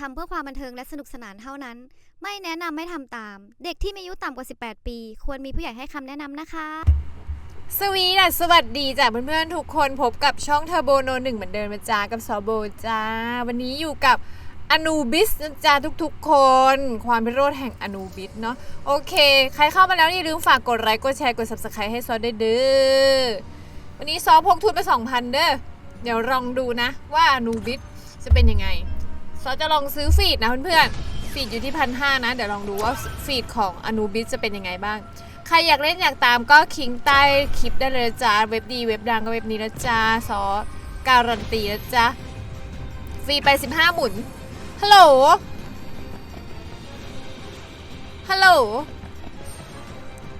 ทำเพื่อความบันเทิงและสนุกสนานเท่านั้น ไม่แนะนำไม่ทำตาม เด็กที่มีอายุต่ำกว่า 18 ปี ควรมีผู้ใหญ่ให้คำแนะนำนะคะ สวีดัสสวัสดีจ้ะเพื่อนๆทุกคนพบกับช่องเทอร์โบโนหนึ่งเหมือนเดิมนะจ้ากับซอโบจ้า วันนี้อยู่กับอนูบิสนะจ้าทุกๆ คน ความพิโรธแห่งอนูบิสเนาะโอเค ใครเข้ามาแล้วอย่าลืมฝากกดไลค์กดแชร์กด subscribe ให้ซอด้วยเด้อวันนี้ซอพกทุนไป 2,000 เด้อเดี๋ยวลองดูนะว่าอนูบิสจะเป็นยังไง ซอจะลองซื้อฟีดนะเพื่อนๆ ฟีดอยู่ที่พันห้านะ เดี๋ยวลองดูว่าฟีดของอนูบิสจะเป็นยังไงบ้าง ใครอยากเล่นอยากตามก็คิงใต้คลิปได้เลยจ้า เว็บดีเว็บดังก็เว็บนี้นะจ้าซอการันตีนะจ้าฟรีไป 15 หมุน ฮัลโหล ฮัลโหล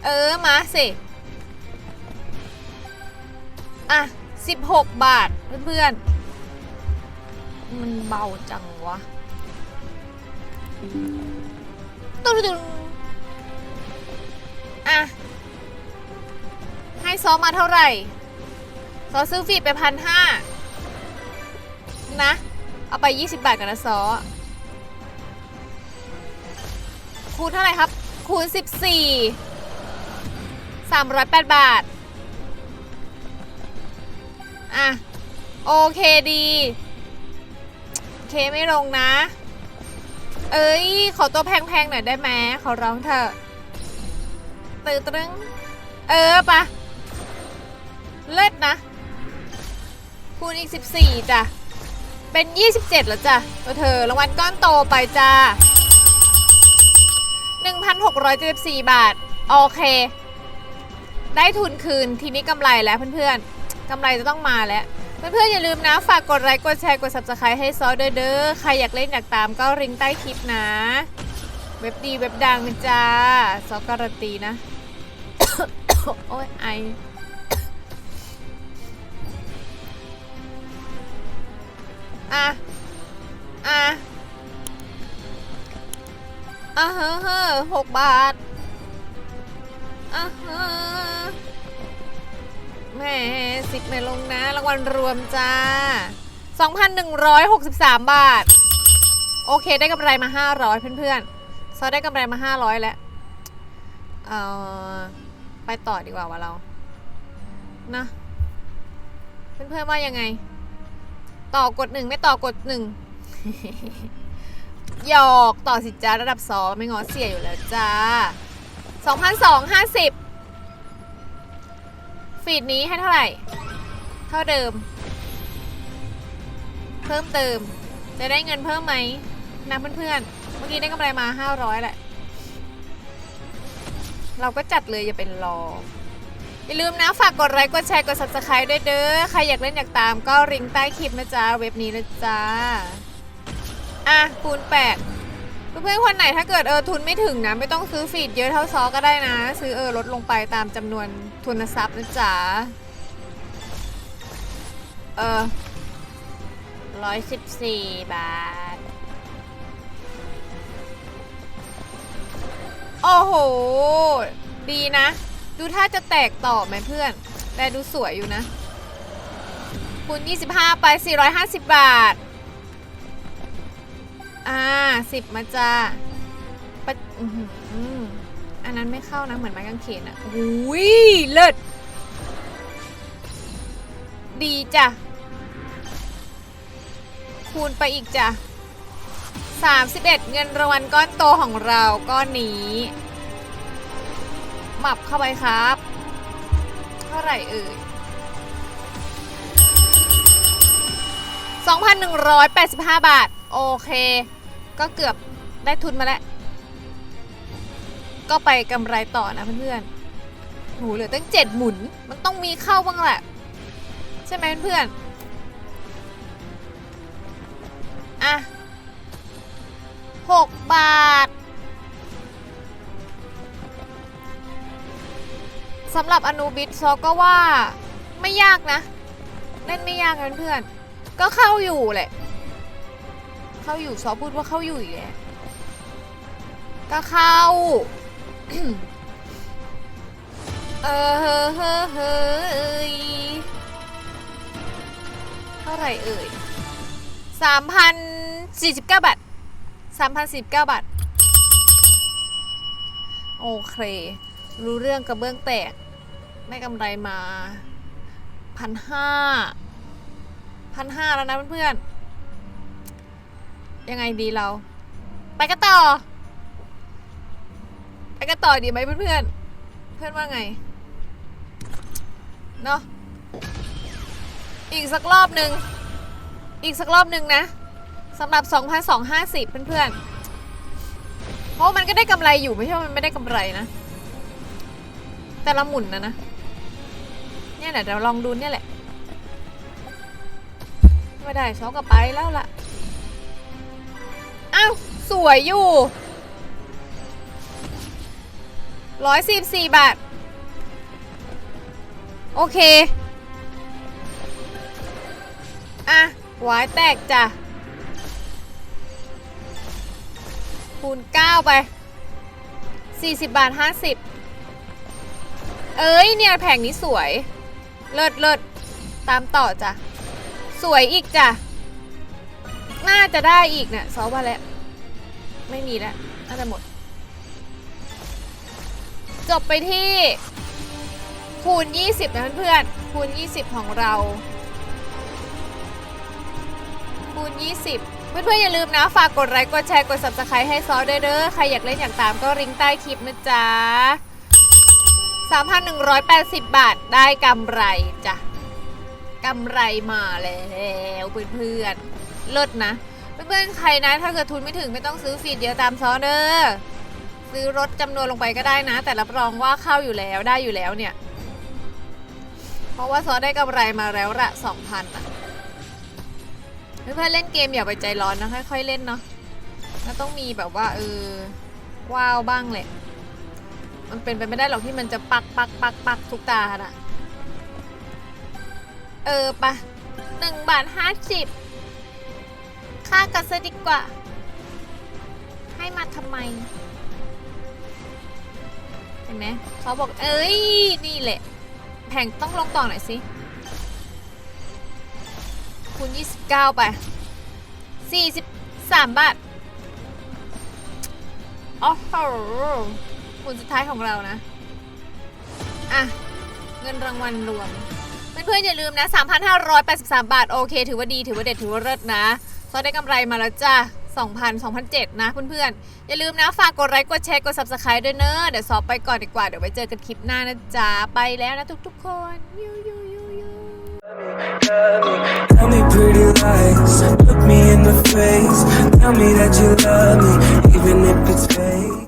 เออ มาสิ อะ 16 บาทเพื่อนๆ มันเบาจังวะตุ้งอะ ให้ซอมาเท่าไหร่ซอซื้อฟีดไปพันห้านะ เอาไป 20 บาทกันนะซอคูณเท่าไหร่ครับ คูณ 14 308 บาท อะ โอเคดี เคไม่ลงนะ เอ้ย ขอตัวแพงๆหน่อยได้ไหมขอร้องเถอะตื่นตรึงเออปะเลิศนะ คูณอีก 14จ้ะ เป็น 27แล้วจ้ะตัวเธอรางวัลก้อนโตไปจ้า1,674 บาท โอเค ได้ทุนคืนทีนี้กำไรแล้วเพื่อนๆกำไรจะต้องมาแล้ว เพื่อนๆอย่าลืมนะ ฝากกดไลค์กดแชร์กด subscribe ให้ซอสด้วยเด้อใครอยากเล่นอยากตามก็ริงใต้คลิปนะ เว็บดีเว็บดังจ้าซอการันตีนะ โอ้ยไออะอะอะเฮ้อเฮ้อหกบาทอะเฮ้อ แหม่สิบไม่ลงนะ รางวัลรวมจ้า 2,163 บาท โอเคได้กำไรมา 500 เพื่อนๆซอได้กำไรมา 500 แล้ว เอ่อ ไปต่อดีกว่าวะเรา นะ เพื่อนๆว่ายังไง ต่อกดหนึ่งไม่ต่อกดหนึ่งหยอกต่อสิจ้าระดับสองไม่งอเสียอยู่แล้วจ้า 2,250 ฟีดนี้ให้เท่าไหร่ เท่าเดิม เพิ่มเติม จะได้เงินเพิ่มไหมนะเพื่อนๆ เมื่อกี้ได้กำไรมา 500แหละ เราก็จัดเลยอย่าเป็นรอ อย่าลืมนะ ฝากกดไลค์ กดแชร์ กด subscribe ด้วยเด้อ ใครอยากเล่นอยากตามก็ริงใต้คลิปนะจ๊ะ เว็บนี้นะจ๊ะ อะ คูณ8 เพื่อนๆคนไหนถ้าเกิดเออทุนไม่ถึงนะ ไม่ต้องซื้อฟีดเยอะเท่าซอก็ได้นะ ซื้อเออลดลงไปตามจำนวนทุนทรัพย์นะจ๊ะเออร้อยสิบสี่บาท โอ้โห ดีนะ ดูถ้าจะแตกต่อไหมเพื่อน แต่ดูสวยอยู่นะคูณ25 ไป 450 บาท อ่า10มาจ้าปะอื้อหืออันนั้นไม่เข้านะ เหมือนไม้กางเขนอะหุยเลิศ ดีจ้ะ คูณไปอีกจ้ะ 31 เงินรางวัลก้อนโตของเราก้อนนี้หมับเข้าไปครับ เท่าไหร่เอ่ย2,185 บาท โอเค ก็เกือบได้ทุนมาแล้ว ก็ไปกำไรต่อนะเพื่อนๆโหเหลือตั้ง7หมุน มันต้องมีเข้าบ้างแหละ ใช่ไหมเพื่อนๆอะ6บาทสำหรับอนูบิทซอก็ว่าไม่ยากนะ เล่นไม่ยากเพื่อนๆก็เข้าอยู่แหละ เข้าอยู่ซอพูดว่าเข้าอยู่อีกแล้วก็เข้า เออเฮ้อเฮ้อเฮ้ยเท่าไหร่เอ่ยสามพันสี่สิบเก้าบาท3,019บาท โอเค รู้เรื่องกระเบื้องแตก ได้กำไรมาพันห้าพันห้าแล้วนะเพื่อนๆ ยังไงดีเรา ไปกันต่อ ไปกันต่อดีไหมเพื่อนๆเพื่อนว่าไง เนาะอีกสักรอบหนึ่งอีกสักรอบหนึ่งนะสำหรับ 2,250 เพื่อนๆ เพราะมันก็ได้กำไรอยู่ไม่ใช่ว่ามันไม่ได้กำไรนะ แต่ละหมุนนะนะ เนี่ยแหละเดี๋ยวลองดูเนี่ยแหละ ไม่ได้ช็อกกับไปแล้วล่ะ อ้าวสวยอยู่ร้อยสิบสี่บาท โอเค อะหวายแตกจ้ะ คูณ9ไป40บาท50เอ้ย เนี่ย แผงนี้สวย เลิศเลิศตามต่อจ้ะ สวยอีกจ้ะ น่าจะได้อีกเนี่ยซอว่าแล้ว ไม่มีแล้วน่าจะหมด จบไปที่ คูณ 20 นะเพื่อนๆคูณ 20 ของเรา คูณ 20เพื่อนๆอย่าลืมนะฝากกดไลค์กดแชร์กด subscribe ให้ซอสด้วยเด้อใครอยากเล่นอยากตามก็ริงใต้คลิปนะจ๊ะ 3,180 บาทได้กำไรจ้ะกำไรมาแล้วเพื่อนๆ เลิศนะ เพื่อนๆใครนะถ้าเกิดทุนไม่ถึงไม่ต้องซื้อฟีดเดียวตามซ้อเด้อซื้อรถจำนวนลงไปก็ได้นะ แต่รับรองว่าเข้าอยู่แล้วได้อยู่แล้วเนี่ย เพราะว่าซอได้กำไรมาแล้วละ2,000อะเพื่อนๆเล่นเกมอย่าไปใจร้อนนะค่อยๆเล่นเนาะแล้วต้องมีแบบว่าเออว้าวบ้างแหละ มันเป็นไปไม่ได้หรอกที่มันจะปักปักปักปักทุกตาอะเออปะหนึ่งบาทห้าสิบ ค่ากันซะดีกว่า ให้มาทำไม เห็นไหมเขาบอก เอ้ย นี่แหละ แผงต้องลงต่อหน่อยสิ คูณ29 ไป 43 บาทโอ้โหคูณสุดท้ายของเรานะ อะ เงินรางวัลรวม เพื่อนๆอย่าลืมนะ 3,583 บาท โอเค ถือว่าดี ถือว่าเด็ด ถือว่าเลิศนะ ซอได้กำไรมาแล้วจ้า2,000 2,007นะเพื่อนๆ อย่าลืมนะ ฝากกดไลค์กดแชร์กด subscribe ด้วยเนอะเดี๋ยวซอไปก่อนดีกว่า เดี๋ยวไว้เจอกันคลิปหน้านะจ๊ะ ไปแล้วนะทุกๆคนยูยูยูยู Tell me pretty lies, look me in the face. Tell me that you love me, even if it's fake.